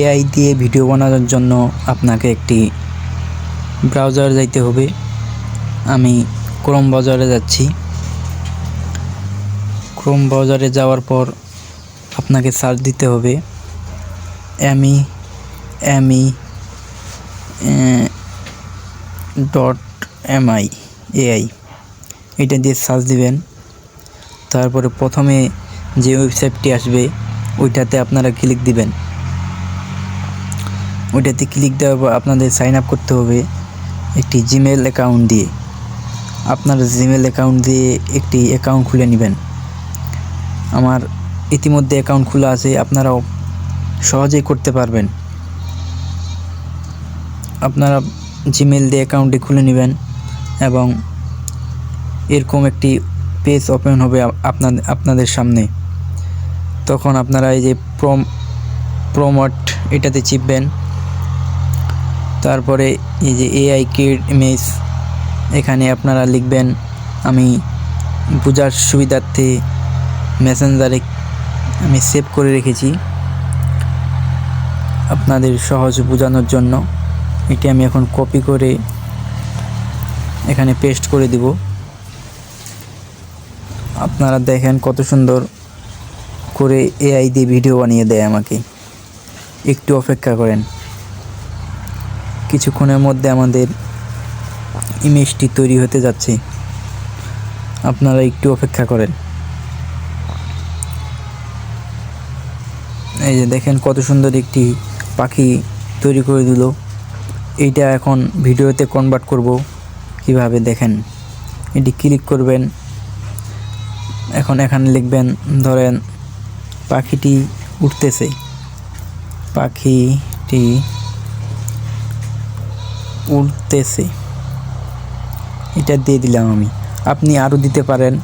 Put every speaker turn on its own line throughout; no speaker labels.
AI দিয়ে video বানানোর জন্য আপনাকে একটি ব্রাউজার যাইতে হবে। আমি ক্রোম ব্রাউজারে যাচ্ছি। ক্রোম ব্রাউজারে যাওয়ার পর আপনাকে সার্চ দিতে হবে। ME ME dot MI AI এটা দিয়ে সার্চ দিবেন। তারপরে প্রথমে যে ওয়েবসাইটটি আসবে, ওইটাতে আপনারা ক্লিক দিবেন। ওইটাতে ক্লিক দেওয়ার পর আপনাদের সাইন আপ করতে হবে একটি জিমেল অ্যাকাউন্ট দিয়ে। আপনার জিমেল অ্যাকাউন্ট দিয়ে একটি অ্যাকাউন্ট খুলে নেবেন। আমার ইতিমধ্যে অ্যাকাউন্ট খোলা আছে, আপনারাও সহজেই করতে পারবেন। আপনারা জিমেল দিয়ে অ্যাকাউন্টটি খুলে নেবেন এবং এরকম একটি পেজ ওপেন হবে আপনাদের আপনাদের সামনে। তখন আপনারা এই যে প্রম প্রমোট এটাতে চিপবেন। তারপরে এই যে এআই কিড ইমেজ এখানে আপনারা লিখবেন, আমি পূজার সুবিধার্থে মেসেঞ্জারে আমি সেভ করে রেখেছি আপনাদের সহজ বোঝানোর জন্য। এটি আমি এখন কপি করে এখানে পেস্ট করে দিব। আপনারা দেখেন কত সুন্দর করে এআই দিয়ে ভিডিও বানিয়ে দেয় আমাকে। একটু অপেক্ষা করেন। কিছুক্ষণের মধ্যে আমাদের ইমেজটি তৈরি হতে যাচ্ছে। আপনারা একটু অপেক্ষা করেন। এই যে দেখেন কত সুন্দর একটি পাখি তৈরি করে দিল। এইটা এখন ভিডিওতে কনভার্ট করব কীভাবে দেখেন। এটি ক্লিক করবেন। এখন এখানে লিখবেন, ধরেন, পাখিটি উঠতেছে। পাখিটি উঠতেছে এটা দিয়ে দিলাম আমি। আপনি আরও দিতে পারেন।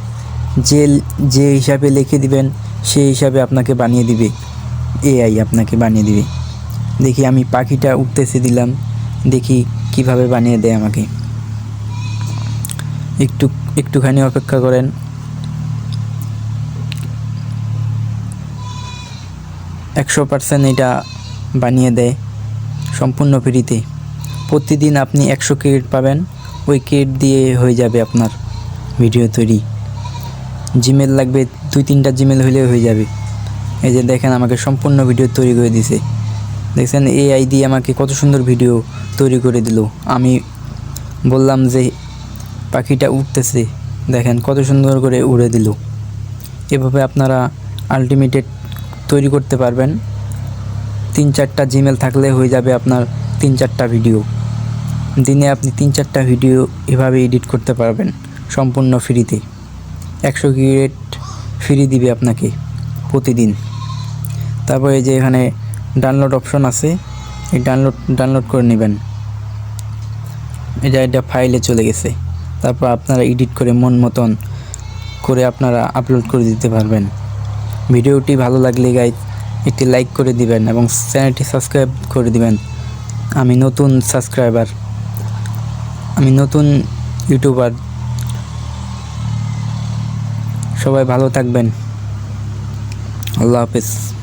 যে যে হিসাবে লিখে দিবেন সেই হিসাবে আপনাকে বানিয়ে দিবে। এআই আপনাকে বানিয়ে দিবে। দেখি আমি পাখিটা উঠতেছে দিলাম। দেখি কীভাবে বানিয়ে দেয় আমাকে। একটু, একটুখানি অপেক্ষা করেন। একশো পার্সেন্ট এটা বানিয়ে দেয় সম্পূর্ণ ফ্রিতে। প্রতিদিন আপনি একশো ক্রেডিট পাবেন। ওই ক্রেডিট দিয়ে হয়ে যাবে আপনার ভিডিও তৈরি। জিমেল লাগবে, দুই তিনটা জিমেল হলেও হয়ে যাবে। এই যে দেখেন আমাকে সম্পূর্ণ ভিডিও তৈরি করে দিছে। দেখছেন এআই দিয়ে আমাকে কত সুন্দর ভিডিও তৈরি করে দিল। আমি বললাম যে, পাখিটা উঠতেছে দেখেন, কত সুন্দর করে উড়ে দিল। এভাবে আপনারা আলটিমেটেড তৈরি করতে পারবেন। তিন চারটা জিমেল থাকলে হয়ে যাবে আপনার তিন চারটা ভিডিও। দিনে আপনি তিন চারটা ভিডিও এভাবে এডিট করতে পারবেন, সম্পূর্ণ ফ্রিতে। একশো ক্রিয়েট ফ্রি দিবে আপনাকে প্রতিদিন। তারপরে যে এখানে ডাউনলোড অপশন আছে, এই ডাউনলোড ডাউনলোড করে নেবেন। এটা এটা ফাইলে চলে গেছে। তারপর আপনারা এডিট করে মন মতন করে আপনারা আপলোড করে দিতে পারবেন। ভিডিওটি ভালো লাগলে গাই একটি লাইক করে দিবেন এবং চ্যানেলটি সাবস্ক্রাইব করে দিবেন। আমি নতুন সাবস্ক্রাইবার আমি নতুন ইউটিউবার। সবাই ভালো থাকবেন। আল্লাহ হাফেজ।